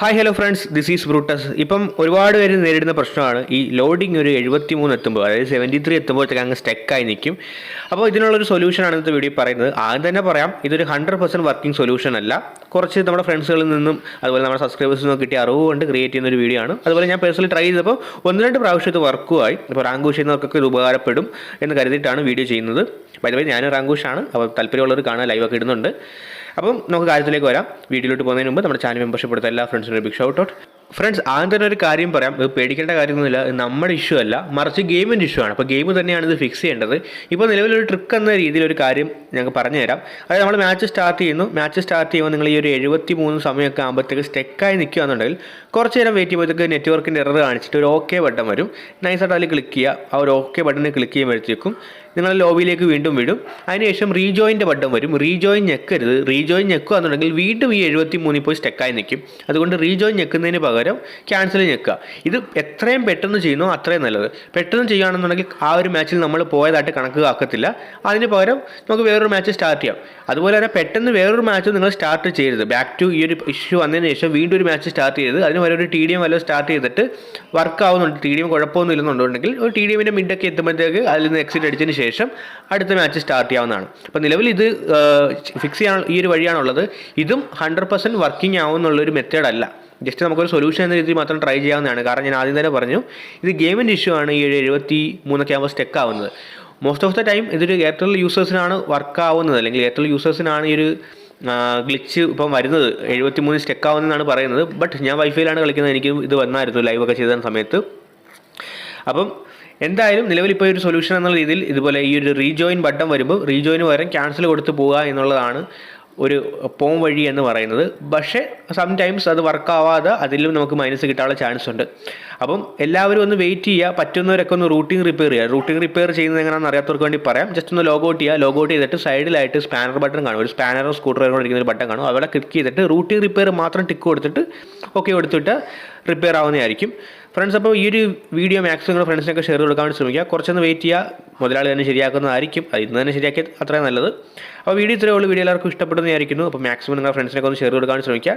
Hi hello friends this is Brutus ഇപ്പം ഒരുപാട് പേര് നേരിടുന്ന പ്രശ്നമാണ്. ഈ ലോഡിംഗ് ഒരു എഴുപത്തി മൂന്ന് എത്തുമ്പോൾ അതായത് സെവന്റി ത്രീ എത്തുമ്പോഴത്തേക്ക് അങ്ങ് സ്റ്റെക്കായി നിൽക്കും. അപ്പോൾ ഇതിനുള്ളൊരു സൊല്യൂഷനാണ് ഇന്നത്തെ വീഡിയോ പറയുന്നത്. ആദ്യം തന്നെ പറയാം ഇതൊരു ഹൺഡ്രഡ് പെർസെന്റ് വർക്കിംഗ് സൊല്യൂഷൻ അല്ല. കുറച്ച് നമ്മുടെ ഫ്രണ്ട്സുകളിൽ നിന്നും അതുപോലെ നമ്മുടെ സബ്സ്ക്രൈബേഴ്സിൽ നിന്നും കിട്ടിയ അറിവ് കൊണ്ട് ക്രിയേറ്റ് ചെയ്യുന്ന ഒരു വീഡിയോ ആണ്. അതുപോലെ ഞാൻ പേഴ്സണലി ട്രൈ ചെയ്തപ്പോൾ ഒന്ന് രണ്ട് പ്രാവശ്യം ഇത് വർക്കുമായി അപ്പോൾ റാങ്ക് ചെയ്യുന്നവർക്കൊക്കെ ഇത് ഉപകാരപ്പെടും എന്ന് കരുതിയിട്ടാണ് വീഡിയോ ചെയ്യുന്നത്. ബൈ ഞാൻ റാങ്കൂഷാണ് അപ്പോൾ താല്പര്യമുള്ളവർ കാണാൻ ലൈവൊക്കെ ഇടുന്നുണ്ട്. അപ്പം നമുക്ക് കാര്യത്തിലേക്ക് വരാം. വീഡിയോയിലോട്ട് പോകുന്നതിന് മുമ്പ് നമ്മുടെ ചാനൽ മെമ്പർഷിപ്പ് എടുത്ത എല്ലാ ഫ്രണ്ട്സിനും ബിഗ് ഷൗട്ട് ഔട്ട് ഫ്രണ്ട്സ് ആദ്യം തന്നെ ഒരു കാര്യം പറയാം. ഇത് പേടിക്കേണ്ട കാര്യമൊന്നുമില്ല. നമ്മുടെ ഇഷ്യൂ അല്ല. മറിച്ച് ഗെയിമിന്റെ ഇഷ്യൂ ആണ്. അപ്പോൾ ഗെയിം തന്നെയാണ് ഇത് ഫിക്സ് ചെയ്യേണ്ടത്. ഇപ്പോൾ നിലവിലൊരു ട്രിക്ക് എന്ന രീതിയിൽ ഒരു കാര്യം ഞങ്ങൾക്ക് പറഞ്ഞു തരാം അതായത് നമ്മൾ മാച്ച് സ്റ്റാർട്ട് ചെയ്യുന്നു. മാച്ച് സ്റ്റാർട്ട് ചെയ്യുമ്പോൾ നിങ്ങൾ ഈ ഒരു എഴുപത്തി മൂന്ന് സമയമൊക്കെ ആകുമ്പോഴത്തേക്ക് സ്റ്റെക്കായി നിൽക്കുകയാണെന്നുണ്ടെങ്കിൽ കുറച്ച് നേരം വെയിറ്റ് ചെയ്യുമ്പോഴത്തേക്ക് നെറ്റ്വർക്കിന്റെ എറർ കാണിച്ചിട്ട് ഒരു ഓക്കെ ബട്ടൺ വരും. നൈസായിട്ട് അതിൽ ക്ലിക്ക് ചെയ്യുക. ആ ഒരു ഓക്കെ ബട്ടണിൽ ക്ലിക്ക് ചെയ്യുമ്പോഴത്തേക്കും നിങ്ങൾ ലോബിയിലേക്ക് വീണ്ടും വിടും. അതിനുശേഷം റീജോയിന്റെ ബട്ടൺ വരും. റീജോയിൻ ഞെക്കരുത്. റീജോയിൻ ഞെക്കുകയാണെന്നുണ്ടെങ്കിൽ വീണ്ടും ഈ എഴുപത്തി മൂന്നിൽ പോയി സ്റ്റെക്കായി നിൽക്കും. അതുകൊണ്ട് റീജോയിൻ ഞെക്കുന്നതിന് പകരം ക്യാൻസൽ ഞെക്കുക. ഇത് എത്രയും പെട്ടെന്ന് ചെയ്യുന്നോ അത്രയും നല്ലത്. പെട്ടെന്ന് ചെയ്യുകയാണെന്നുണ്ടെങ്കിൽ ആ ഒരു മാച്ചിൽ നമ്മൾ പോയതായിട്ട് കണക്ക് ആക്കത്തില്ല അതിന് പകരം നമുക്ക് വേറൊരു മാച്ച് സ്റ്റാർട്ട് ചെയ്യാം. അതുപോലെ തന്നെ പെട്ടെന്ന് വേറൊരു മാച്ച് നിങ്ങൾ സ്റ്റാർട്ട് ചെയ്യരുത്. ബാക്ക് ടു ഈ ഒരു ഇഷ്യൂ വന്നതിന് ശേഷം വീണ്ടും ഒരു മാച്ച് സ്റ്റാർട്ട് ചെയ്ത് അതിന് വരെ ഒരു ടി ഡി എം വല്ലതും സ്റ്റാർട്ട് ചെയ്തിട്ട് വർക്ക് ആവുന്നുണ്ട്. ടി ഡി എം കുഴപ്പമൊന്നും ഇല്ലെന്നുണ്ടെങ്കിൽ ഒരു ടി ഡി എമ്മിന്റെ മിഡൊക്കെ എത്തുമ്പോഴത്തേക്ക് അതിൽ നിന്ന് എക്സിറ്റ് അടിച്ചതിന് ശേഷം അടുത്ത മാച്ച് സ്റ്റാർട്ട് ചെയ്യാവുന്നതാണ്. അപ്പോൾ നിലവിൽ ഇത് ഫിക്സ് ചെയ്യാൻ ഈ ഒരു വഴിയാണുള്ളത്. ഇതും ഹൺഡ്രഡ് പെർസെന്റ് വർക്കിംഗ് ആവുമെന്നുള്ളൊരു മെത്തേഡ് അല്ല. ജസ്റ്റ് നമുക്കൊരു സൊല്യൂഷൻ എന്ന രീതിയിൽ മാത്രം ട്രൈ ചെയ്യാവുന്നതാണ്. കാരണം ഞാൻ ആദ്യം തന്നെ പറഞ്ഞു ഇത് ഗെയിമിന്റെ ഇഷ്യൂ ആണ് ഈ എഴുപത്തി മൂന്നൊക്കെ ആകുമ്പോൾ സ്റ്റെക്ക് ആവുന്നത്. മോസ്റ്റ് ഓഫ് ദ ടൈം ഇതൊരു എയർടെൽ യൂസേഴ്സിനാണ് വർക്ക് ആവുന്നത്. അല്ലെങ്കിൽ എയർടെൽ യൂസേഴ്സിനാണ് ഈ ഒരു ഗ്ലിച്ച് ഇപ്പം വരുന്നത്. എഴുപത്തി മൂന്ന് സ്റ്റെക്ക് ആവുന്നതെന്നാണ് പറയുന്നത്. ബട്ട് ഞാൻ വൈഫൈയിലാണ് കളിക്കുന്നത്. എനിക്ക് ഇത് വന്നായിരുന്നു ലൈവൊക്കെ ചെയ്ത സമയത്ത്. അപ്പം എന്തായാലും നിലവിൽ ഇപ്പോൾ ഒരു സൊല്യൂഷൻ എന്നുള്ള രീതിയിൽ ഇതുപോലെ ഈ ഒരു റീജോയിൻ ബട്ടൺ വരുമ്പോൾ റീജോയിന് പകരം ക്യാൻസൽ കൊടുത്ത് പോവുക എന്നുള്ളതാണ് ഒരു പോം വഴി എന്ന് പറയുന്നത്. പക്ഷേ സം ടൈംസ് അത് വർക്കാവാതെ അതിലും നമുക്ക് മൈനസ് കിട്ടാനുള്ള ചാൻസ് ഉണ്ട്. അപ്പം എല്ലാവരും ഒന്ന് വെയിറ്റ് ചെയ്യുക. പറ്റുന്നവരൊക്കെ ഒന്ന് റൂട്ടിംഗ് റിപ്പയർ ചെയ്യുക. റൂട്ടിംഗ് റിപ്പയർ ചെയ്യുന്നത് എങ്ങനെയാണെന്ന് അറിയാത്തവർക്ക് വേണ്ടി പറയാം. ജസ്റ്റ് ഒന്ന് ലോഗ് ഔട്ട് ചെയ്യുക. ലോഗ് ഔട്ട് ചെയ്തിട്ട് സൈഡിലായിട്ട് സ്പാനർ ബട്ടൺ കാണും. ഒരു സ്പാനറോ സ്കൂട്ടറോ കൊണ്ടിരിക്കുന്ന ഒരു ബട്ടൺ കാണും. അവിടെ ക്ലിക്ക് ചെയ്തിട്ട് റൂട്ടിംഗ് റിപ്പയർ മാത്രം ടിക്ക് കൊടുത്തിട്ട് ഓക്കെ കൊടുത്തിട്ട് റിപ്പയർ ആവുന്നതായിരിക്കും. ഫ്രണ്ട്സ് അപ്പോൾ ഈ ഒരു വീഡിയോ മാക്സിമം നിങ്ങൾ ഫ്രണ്ട്സിനൊക്കെ ഷെയർ കൊടുക്കാൻ വേണ്ടി ശ്രമിക്കുക. കുറച്ചൊന്ന് വെയിറ്റ് ചെയ്യുക. മുതലാളി തന്നെ ശരിയാക്കുന്നതായിരിക്കും. അത് ഇന്ന് തന്നെ ശരിയാക്കിയത് അത്രയും നല്ലത്. അപ്പോൾ വീഡിയോ ഇത്രയേ ഉള്ളൂ. വീഡിയോ എല്ലാവർക്കും ഇഷ്ടപ്പെടുന്നതായിരിക്കുന്നു അപ്പോൾ മാക്സിമം നിങ്ങളുടെ ഫ്രണ്ട്സിനൊക്കെ ഒന്ന് ഷെയർ കൊടുക്കാൻ ശ്രമിക്കുക.